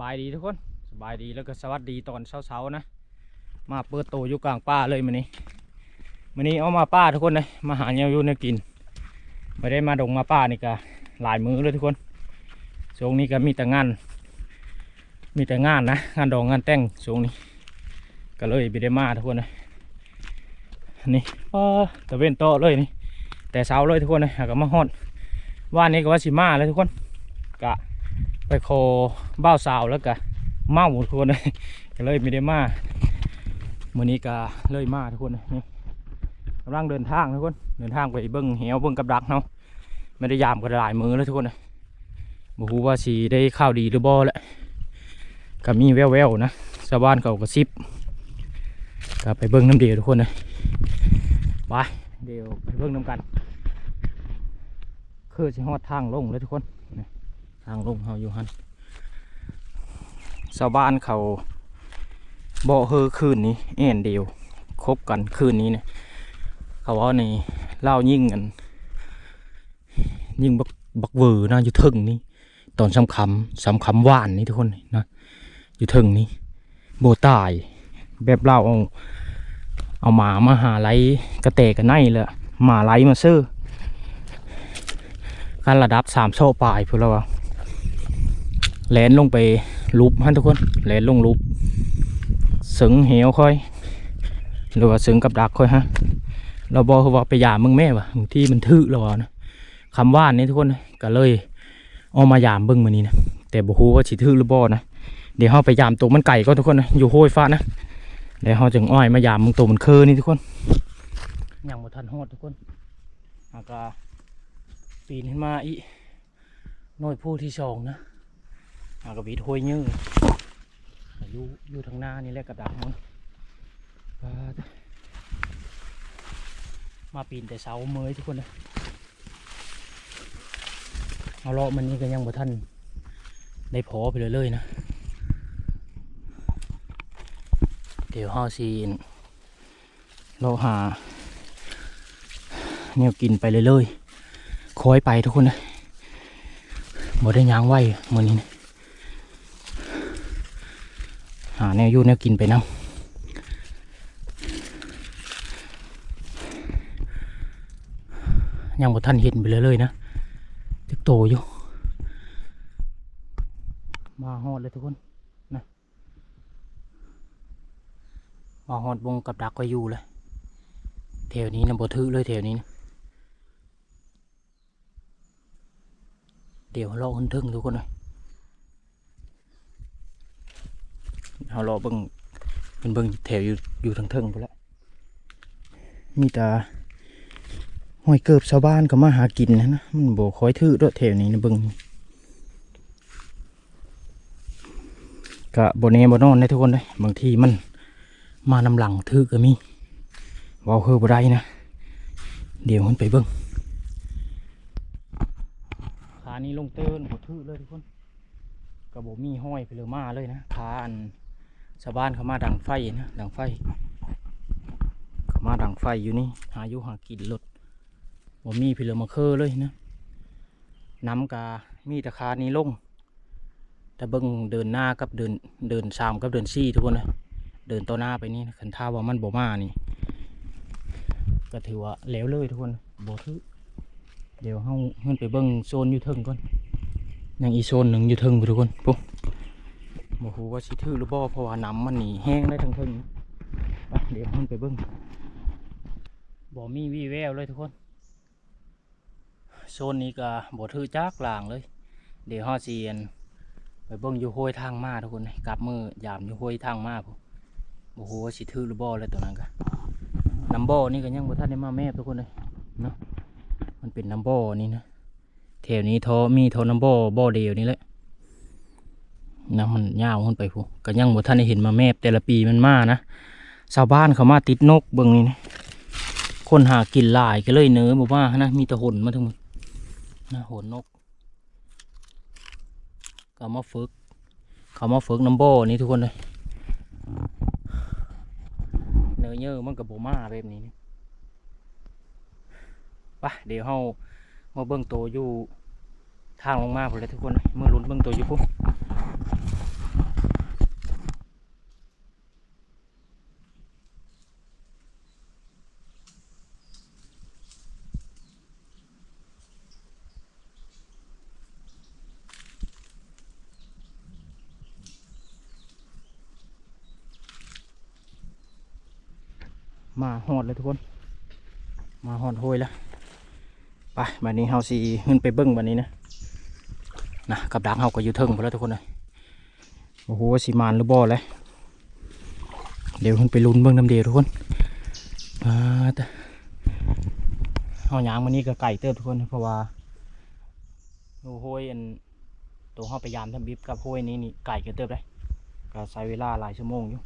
บายดีทุกคนสบายดีแล้วก็สวัสดีตอนเช้าๆนะ มาเปิดโตอยู่กลางป่าเลยมื้อนี้มื้อนี้เอามาป่าทุกคนเลยมาหาแนวอยู่แนกินไม่ได้มาดงมาป่านี่ก็หลายมื้อเลยทุกคนช่วงนี้ก็มีแต่งาน มีแต่งานนะงานดองงานแต่งช่วงนี้ ก็เลยไม่ได้มาทุกคนเลยนี่อ้อตะเวนโตเลยนี่แต่เช้าเลยทุกคนเลยก็มาฮอดว่านี้ก็ว่าสิมาเลยทุกคนกะ ไปโคบ้าสาวแล้วก็เมาทุกคนเลยก็เลยไม่ได้มามื่อนี้ก็เลยมาทุกคนนี่กำลังเดินทางทุกคน เดินทางไปเบิ้งเหวเบิ้งกับดักเนาะไม่ได้ยามกันหลายมือแล้วทุกคนเลยบอกว่าสีได้ข้าวดีหรือบ่แหละก็มีแววๆนะชาวบ้านเขากระซิบก็ไปเบิ้งน้ำเดียวทุกคนเลยไปเดี๋ยวไปเบิ้งน้ำกัน คือสิฮอดทางลงเลยทุกคน ทางลงเฮาอยู่หันชาวบ้านเขาบ่เฮอคืนนี้แอนเดียวคบกันคืนนี้เนี่ยเขาว่านี่เล่ายิ่งกัน ยิ่งบักบักเวอร์นะอยู่ถึงนี่ตอนสำคำสำคำว่านนี่ทุกคนนะอยู่ถึงนี่โบตายแบบเล่าเอาเอาหมามาหาไลกระเตะกันไนเลยหมาไลมาซื้อการระดับสามโซ่ปลายพวกเราอะ แลนลงไปลุบฮะทุกคนแลนลงลุบสึงเหวค่อย หรือว่าสึงกับดักค่อยฮะเราบอกว่าไปยามมึงแม่วะบางที่มันทึเราอะนะคำว่านนี่ทุกคนก็เลยเอามายามเบิ้งมานี้นะแต่บ่ฮู้ว่าสิทึหรือบ่นะเดี๋ยวเฮาไปยามตัวมันไก่ก็ทุกคนนะอยู่ห้วยฟ้านะเดี๋ยวเฮาจึงอ้อยมายามมึงตัวมันคือนี่ทุกคนยังบ่ทันฮอดทุกคนอากาปีนขึ้นมาอีน่วยผู้ที่สองนะากระบีถ้วยยื้ออยู่อยู่ทางหน้านี่แหละกระดักมันมาปีนแต่เสาเมยทุกคนเลยเอาเลาะมันนี่ก็ยังบ่ท่านได้พอไปเลยเลยนะ เดี๋ยวห้าซีนเราหาแนวกินไปเลยเลยคอยไปทุกคนเลยบ่ได้ยางไหวมือนี้นะ หาแนวยู่แนวกินไปน้ำยังบ่ทันเห็นไปเลยเลยๆนะตึกโตอยู่ มาฮอดเลยทุกคนนะมาฮอดวงกับดักก็อยู่เลยแถวนี้นะบ่ถือเลยแถวนี้นะเดี๋ยวเราคนทึ่งทุกคนเลย เรารอเบิ่งเป็นเบิ่งแถวอยู่อยู่ทางเทิงไปแล้วมีแต่ห้อยเกิบชาวบ้านก็มาหากินนะนะมันโบคอยทื่อด้วยแถวนี้นะเบิ่งกะบนเนบนอนได้ทุกคนเลยบางทีมันมานำหลังทื่อก็มีว้าเฮอบ่ได้นะ เดี๋ยวมันไปเบิ่งขานี้ลงเตือนบดทื่อเลยทุกคนกระบอกมีห้อยไปเลยมาเลยนะขาอัน ชาวบ้านเขามาดังไฟนะดังไฟ เขามาดังไฟอยู่นี่หายู่หากินรถบ่มีไปเลมาเคอเลยนะน้ำกามีต่ขานี้ลงแต่เบิ้งเดินหน้ากับเดินเดินสามกับเดินซี่ทุกคนนะเดินต่อหน้าไปนี่นะคันท่าว่ามันบ่มานี่ ก็ถือว่าแล้วเลยทุกคนบ่ทื่อเดี๋ยวเฮาเงินไปเบิ่งโซนอยู่เทิงก่อนยังอีโซนหนึ่งอยู่เทิงทุกคนปุ๊บ บ่ฮู้ว่าสิถือหรือบ่เพราะว่าน้ำมันหนีแห้งได้ทั้งทิงเดี๋ยวเฮาไปเบิ่งบ่มีวี่แววเลยทุกคนโซนนี้ก็บ่ถือจักลางเลย เดี๋ยวเฮาสิอันไปเบิ่งอยู่ห้วยทางมาทุกคนกลับมือยามอยู่ห้วยทางมาพุ่นบ่ฮู้ว่าสิถือหรือบ่เลยตัวนั้นก็น้ำบ่อนี่ก็ยังบ่ทันได้มาแม่ทุกคนเลยเนาะมันเป็นน้ำบ่อนี่นะแถวนี้ทอมีทอน้ำบ่อบ่อเดียวนี่แหละ น้ำมันยาวขึ้นไปพูก็ยังบ่ท่านได้เห็นมาแมบแต่ละปีมันมานะชาวบ้านเขามาติดนกเบิ่งนี่นะคนหากินลายก็เลยเนื้อบอกว่านะมีแต่หนมาทั้งหมดนะหนนกเอามาฝึกเขามาฝึกน้ำบ่อนี่ทุกคนเลยเนื้อเยอะมันกับโบมาแบบนี้นี่ไปเดี๋ยวเฮามาเบิ่งตัวอยู่ทางลงมาพุ่นเลยทุกคนเมื่อลุ้นเบิ่งตัวอยู่พุ่น หอดเลยทุกคน มาหอดโหยแล้วไปบัดนี้เฮาสิขึ้นไปเบิ้งบัดนี้นะนะกับดักเฮาก็อยู่เทิงพอแล้วทุกคนเลยโอ้โหสิมานหรือบ่เลยเดี๋ยวขึ้นไปลุ้นเบิ้งน้ำเดียวทุกคนมาแต่เฮาหยางมานี่ก็ไก่เติบทุกคนเพราะว่าโอ้โหยอันตัวเฮาไปยามทำบิบกับโหยนี้นี่ไก่ก็เติบเลยก็ใช้เวลาหลายชั่วโมงอยู่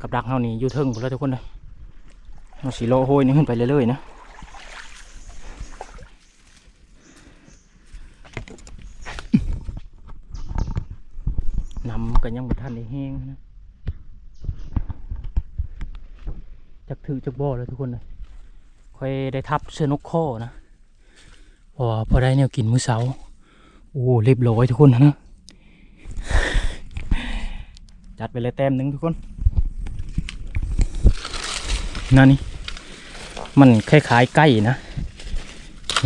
กับดักเฮานี่อยู่เทิงพอแล้วทุกคนเลยเฮาสิโลโหยนี่ขึ้นไปเรื่อยๆนะน้ำก็ยังบ่ทันได้แห้งนะจักถือจักบ่อเลยทุกคนเลยค่อยได้ทับเสื้อนกข้อนะพอพอได้แนวกินมื้อเช้าโอ้เรียบร้อยทุกคนนะจัดไปเลยแต้มหนึ่งทุกคน นั่นนี่ มันคล้ายๆไก่นะ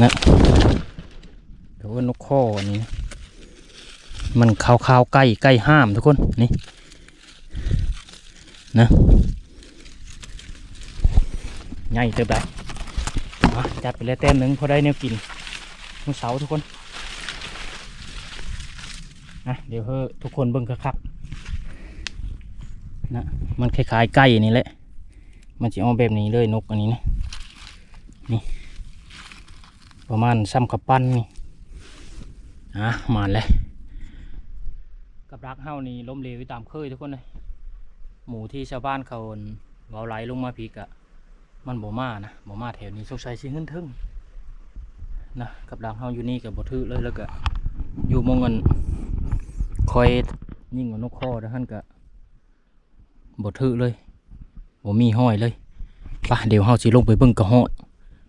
นะแต่ว่านกข้ออันนี้นะมันขาวๆใกล้ใกล้ห้ามทุกคนนี่นะใหญ่เติบได้จัดไปเลยแต้มหนึ่งพอได้แนวกินมือเสาร์ทุกคนนะเดี๋ยวเฮ้อทุกคนเบิ่งคักๆนะมันคล้ายๆไก่นี่แหละ มันจะออกแบบนี้เลยนกอันนี้นะนี่ประมาณซ้ำกับปั้นนี่อะมาเลยกับรักเฮานี่ล้มเหลวอยู่ตามเคยทุกคนเลยหมูที่ชาวบ้านเขาเว้าไหลลงมาพีกอะมันบ่มานะบ่มาแถวนี้สงสัยสิเงินทึ่งนะกับรักเฮาอยู่นี่กับบ่ถือเลยแล้วก็อยู่มองเงินคอยยิ่งกว่านกคอแล้วท่านก็บ่ถือเลย บ่มีห้อยเลยไปะเดี๋ยวเฮาสิลงไปเบิ่งกระหาะ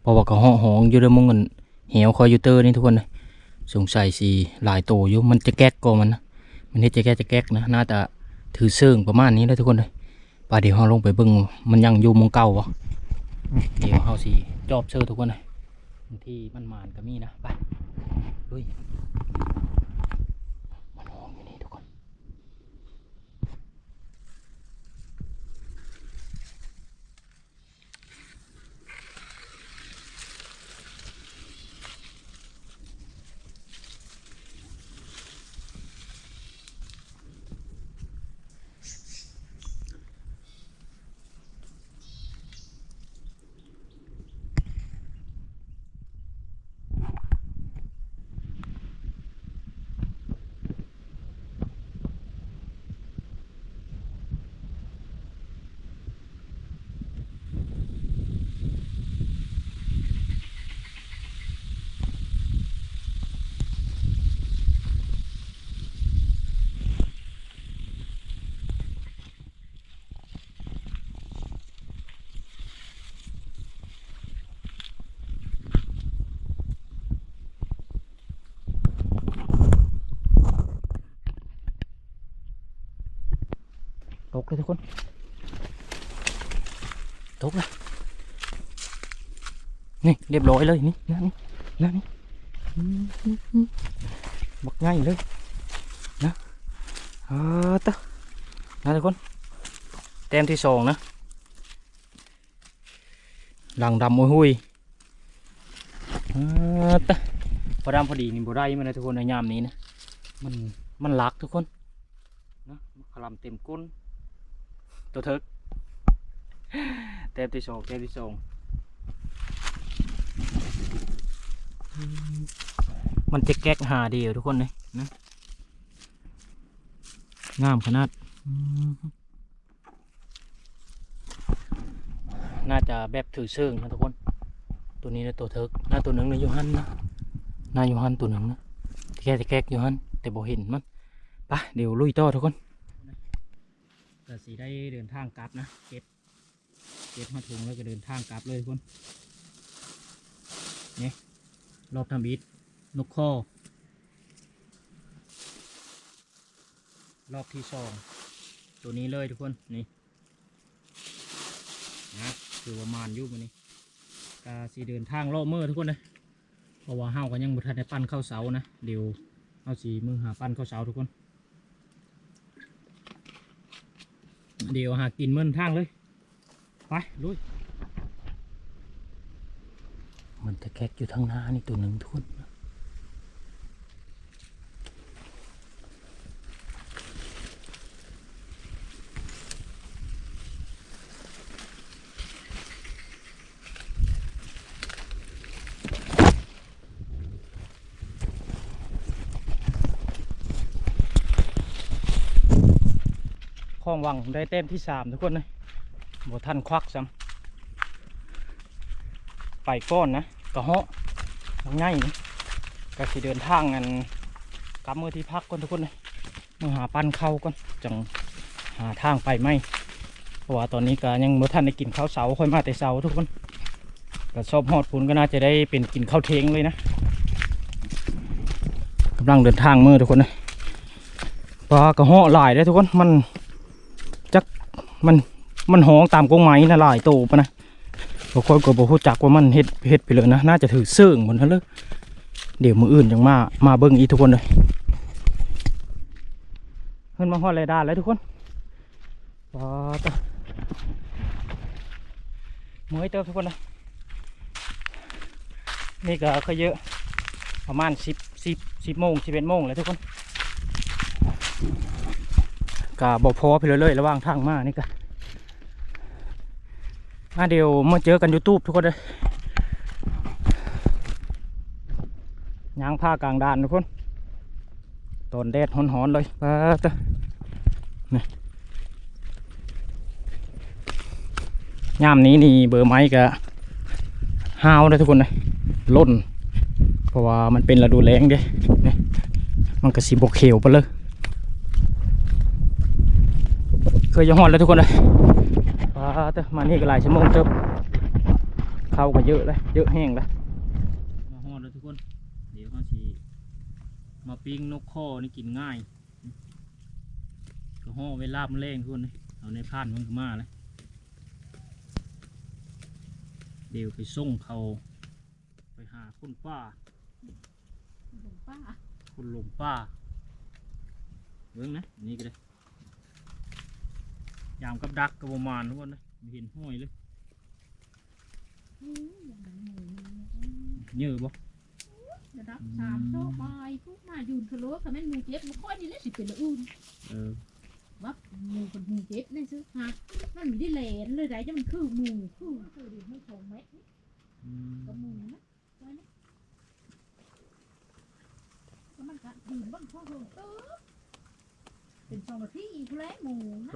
เพราะว่ากระหาะหองอยู่เด้อหมองเงินเหวคอยอยู่เตอร์นี่ทุกคนเลยสงสัยสิหลายโตอยู่มันจะแก๊กก็มันนะมันเฮ็ดจะแก้จะแก๊กนะน่าจะถือเสื่องประมาณนี้เลยทุกคนเลยไป่าเดี๋ยวเราลงไปเบิ่งมันยังอยู่มงเก่าวะเดี๋ยวเราสิจอบเชื่อทุกคนเลยที่มันมานก็มีนะไปลุย ตกเลยทุกคน ตกเลยนี่เรียบร้อยเลยนี่นะนี่นนี่อืมอืมอืมบักง่ายเลยนะเออตะนะทุกคนแต้มที่สองนะหลังดำมวยหุยเออตะพอดำพอดีนี่บ่ได้มันเลยทุกคนในยามนี้นะมันมันลักทุกคนนะมันคลำเต็มก้น ตัวเทิกเต็มที่สองเต็มที่สองอืมมันจะแก๊กหาเดียวทุกคนเลยนะงามขนาด น่าจะแบบถือเชิงนะทุกคน ตัวนี้นะตัวเทิกหน้าตัวหนึ่งนะยูฮันนะหน้ายูฮันตัวหนึ่งนะแค่จะแก๊กยูฮันแต่บ่เห็นมันไปเดี๋ยวลุยต่อทุกคน ก็สีได้เดินทางกลับนะเก็บเก็บมาถุงแล้วก็เดินทางกลับเลยทุกคนนี่รอบทำบิดนกข้อรอบที่สองตัวนี้เลยทุกคนนี่นะคือประมาณยุบมันนี้ก็สีเดินทางรอบเมื่อทุกคนเลยเพราะว่าห้าวก็ยังบุทันได้ปั้นเข้าเสานะเดี๋ยวเอาสีมือหาปั้นเข้าเสาทุกคน เดี๋ยวหากินเมื่อนทางเลย ไปลุยมันจะแคกอยู่ทางหน้านี่ตัวหนึ่งทุกคนะ องวังได้เต็มที่สามทุกคนเลยบ่ทันควักซ้ำไปก้อนนะกระเหาะง่ายนี่ก็สิเดินทางกันกลับมือที่พักก่อนทุกคนเลยมาหาปั้นเข้าก่อนจังหาทางไปไหมเพราะว่าตอนนี้ก็ยังบ่ทันได้กินข้าวเสาค่อยมาแต่เสาทุกคนก็ชอบฮอดพุนก็น่าจะได้เป็นกินข้าวเทงเลยนะกำลังเดินทางมือทุกคนเลยปลากระเหาะหลายได้ทุกคนมัน มันมันห้องตามกงไม้นะหลายโตปะนะบางคนก็บอกจักว่ามันเฮ็ดเฮ็ดไปเลยนะน่าจะถือเสื่องหมดนั่นเลยเดี๋ยวมืออื่นยังมามาเบิ้งอีทุกคนเลยเพิ่นมาฮอดไรด้านแล้วทุกคนปอตะเมื่อยเติมทุกคนเลยนี่ก็เคยเยอะ ประมาณสิบสิบสิบโมงสิบเอ็ดโมงแล้วทุกคน กะบอกพอไปเรื่อยๆระหว่างทางมานี่กะอะเดี๋ยวมาเจอกันยูทูบทุกคนเลยยางผ้ากลางด่านทุกคนตอนแดดฮ้อนๆเลยปะตะนี่ยามนี้นี่เบอร์ไม้กะห้าวเลยทุกคนเลยล่น เพราะว่ามันเป็นฤดูแล้งเด้นี่มันก็สีบกเขียวไปเลย เคยจะหอดแล้วทุกคนเลยปาเตอะมานี่ก็หลายชั่วโมงเติบเข้าก็เยอะเลย เยอะแห้งเลยมาหอดแล้วทุกคน เดี๋ยวเขาชีมาปิ้งนกข้อนี่กินง่าย ก็ห่อไว้ลาบมันแรงทุกคนเลยเอาในพานมันก็มาเลย เดี๋ยวไปส่งเขาไปหาคนป้าหลวงป้าคนลมป้าเบิ้งนะอันนี่ก็ได้ ยามกับดักกับประมาณทุกคนนะไม่เห็นห้อยเลยอืมอย่างนั้นหมูเยอะบ่ระดับสามโชคบายพวกมายืนทะลุค่ะแม่นหมูเจ็บมันค่อยนี่แหละสิเป็นละอุ่นเออวับหมูกับหมูเจ็บนี่ซื้อฮะมันไม่ได้แหลนเลยได้จะมันคือหมูคือคือดีไม่ทงเม็ดนี่อืมกับหมูนะไว้นะแล้วมันก็ดื่มบ้างพ่อเพิ่ม เติมเป็นสองนาทีอีกแล้วหมูนะ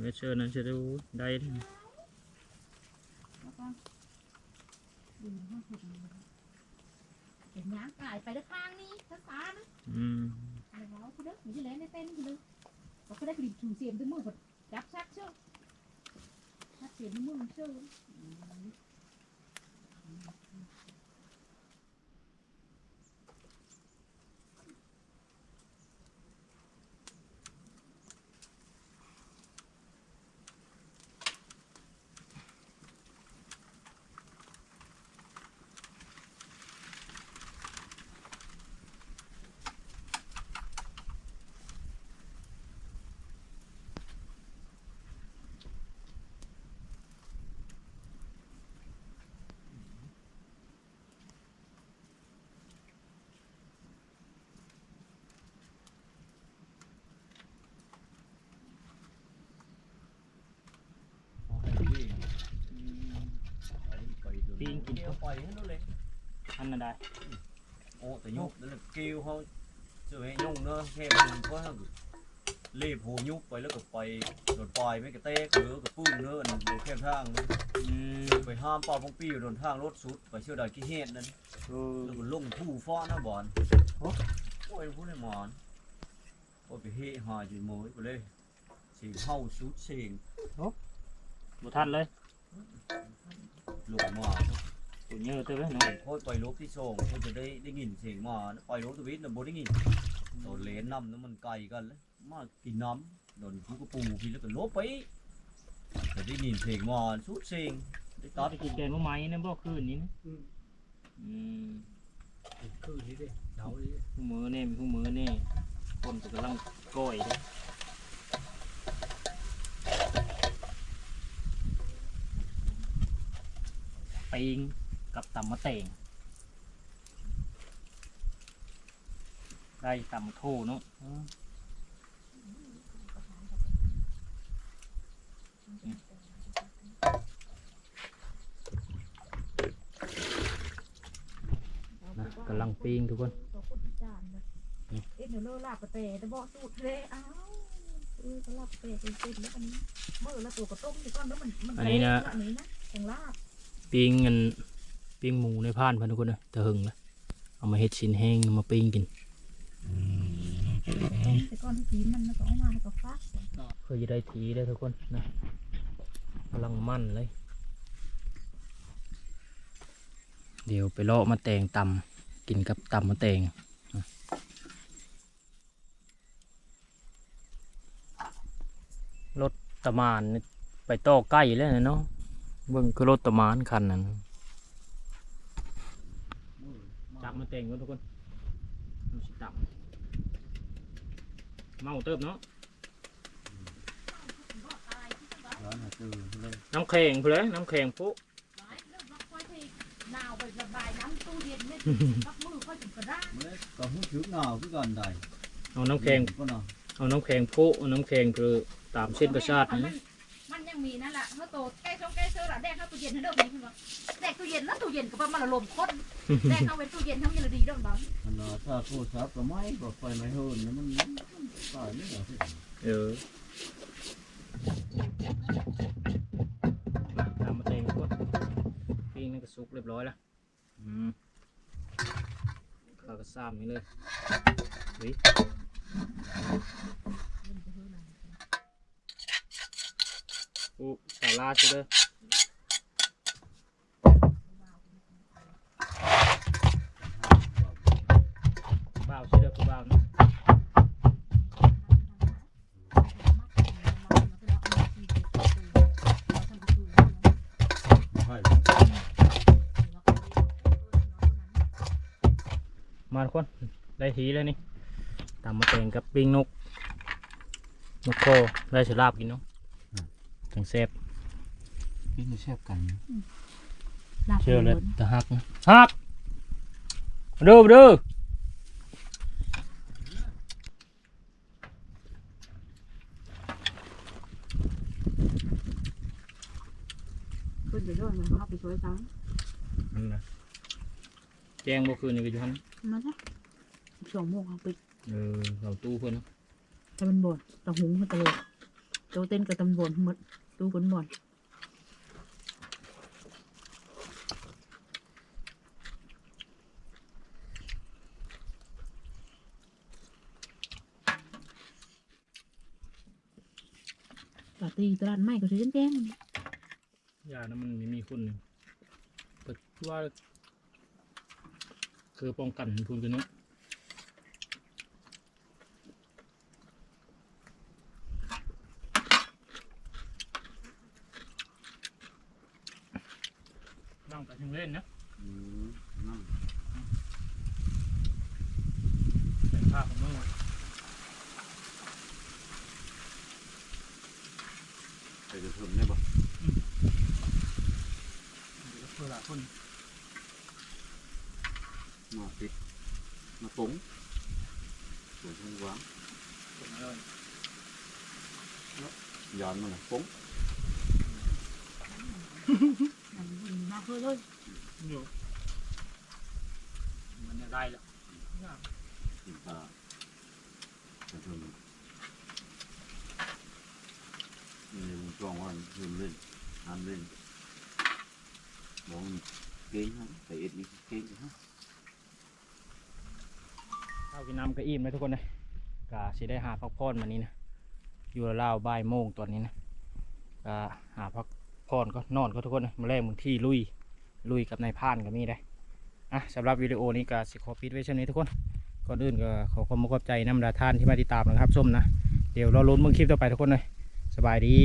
เวเชอร์นั่นจะดูได้เด้อแล้วก็ดื่มบ้างเพิ่มเป็นยางกายไปด้านข้างนี้ช้าๆนะอืม Mày nói cái đất, những cái lén tên cái đất Có cái đất lìm chủ xiềm tới ปีงกินเดียปล่อยให้ดูเลยอันนั้นได้โอ้ ô tự nhúc đó là kêu thôi rồi hay nhung nó thêm mình có hơn lịp hồ nhúc vậy nó cực quay rồi quay mấy cái té cứ cực phun nữa rồi thêm thang อืม ไปห้ามปอพงปีอยู่โดนทางรถสุดไปเชื่อดอยกี้เฮ็ดนั่นแล้วก็ลงผู้ฟ้อนะบอลโอ้ยผู้เลยหมอนโอ้ไปเฮหอยอยู่มวยไปเลยสียงเฮาสุดเสียงบ่ทันเลย lục mò ตัวเยอะเตัวเลยเนาะ thôi quầy lốp đi sổ thôi từ đây đi nghìn xình mò nó quầy lốp tôi biết là bố đi nghìn rồi lấy năm nó mình cày gần đấy mà kỳ nắm rồi chú có pù thì nó còn lốp ấy rồi đi nhìn xình mò sút xình đi ตอน tắt ไปกินแกงมะไม้นั่นบ่คืนนี้นะอืมคือนี่เด้เดาดิคู่มือนี่มีคู่มือนี่คนก็กำลังก้อยเด้อ ปิงกับตำมะเตงได้ตำโทเนาะอืมนะกำลังปิ้งทุกคนตัวคนพิจารณ์นะเอ็ดเดี๋ยวเลิกลาบกระเตะแต่บอกสูตรเลยอ้าวเออก็ลาบกระเตะเป็นๆแล้วอันนี้เมื่อละตัวกระต้มดีก่อนแล้วมันมันอันนี้นะอันนี้นะแข่งลาบ ปิ้งเงินปิ้งหมูในพานเพื่อนทุกคนเลยตะหึงนะเอามาเฮ็ดชิ้นแห้งมาปิ้งกินแต่ก่อนที่สีมันนะก็เอามาแล้วก็ฟักเพื่อจะได้ทีได้ทุกคนนะกำลังมั่นเลย เดี๋ยวไปเลาะมาแตงตำกินกับตำมาแตงนะรถตะมานนี่ไปต่อใกล้แล้วนะเนาะ เบิ่งคือรถตะมานคันนั้นจับมาแตงกันทุกคนมันสิตับเมาเติบเนาะร้อนหาตื้อเลยน้ำแข็งเพื่อน้ำแข็งปุ๊หนาวไประบายน้ำตู้เย็นเนี่ยกับมือค่อยถึงกระด้างมันก็หูชึกหนาวคือกันได้เอาน้ำแข็งก็เนาะเอาน้ำแข็งปุ๊เอาน้ำแข็งคือตามเส้นประสาทมันนะ มันยังมีนั่นแหละเขาโตแก้ช่องแก้เสื้อละแดกเข้าตู้เย็นให้เด้อนี่คือว่าแดกตู้เย็นแล้วตู้เย็นก็ประมาณละลมคนแดกเข้าเป็นตู้เย็นทั้งยังดีเด้อบ้างมันว่าถ้าโทรศัพท์ก็ไม่ก็ไฟไม่เฮิรนแล้วมันตายไม่เหรอพี่เออตามมาเต็งทุกคนปิ้งนั่นก็สุกเรียบร้อยแล้วอืมข้าวก็ซ้ำนี่เลยวิ อู้สาลาดเด้อบ้าวชื่อเด้อคือบ้าวนะใช่มาทุกคนได้ทีแล้วนี่ตามมาแต่งกับปิ้งนก นกโคได้สลาบกินเนาะ จังแซ่บพี่ไม่แซ่บกันเชื่อเลยแต่ฮักนะฮักมาดูมาดูขึ้นไปด้วยมันเข้าไปช่วยซ้นั่นนะแจ้งบ่คืนนี่ก็อยู่หันำมาซะสองโมงเอาไปเออเราตู้เพื่อนเนาะตะบันบ่อนตะหุงมาตะโลก โตเต้นกับตำบลหมดตู้กันบอนปาร์ตี้ตลาดใหม่ก็ซื้อแจ้งยานะมันม่มีคุณแต่ว่า คือป้องกันทุนกันเนาะ นั่งไปถึงเล่นนะอืมนั่งเป็นภาพของมึงไปจะเพิ่มได้ปะเพื่อหลายคนมาติดมาปุ๋งปุ๋งทั้งวางคนเลยย้อนมาเลยปุ๋ง มา เพื่อเลยอยู่มันจะได้แล้วติดตาจะเพิ่มนี่มันกล้องว่าเพิ่มเล่นทำเล่นมองเก่งฮะแต่เอ็ดนี่เก่งฮะข้าวกินน้ำก็อิ่มเลยทุกคนเลยก็สิได้หาพักผ่อนมานี้นะอยู่ราวๆบ่ายโมงตอนนี้นะก็หาพักผ่อนก็นอนก็ทุกคนนะมาแรกมึงที่ลุย ลุยกับนายพานก็มีได้อะสำหรับวิดีโอนี้ก็สิขอปิดไว้เช่นนี้ทุกคนก่อนอื่นก็ขอความขอบใจน้ำดาท่านที่มาติดตามนะครับส้มนะเดี๋ยวเราลุ้นมึงคลิปต่อไปทุกคนเลยสบายดี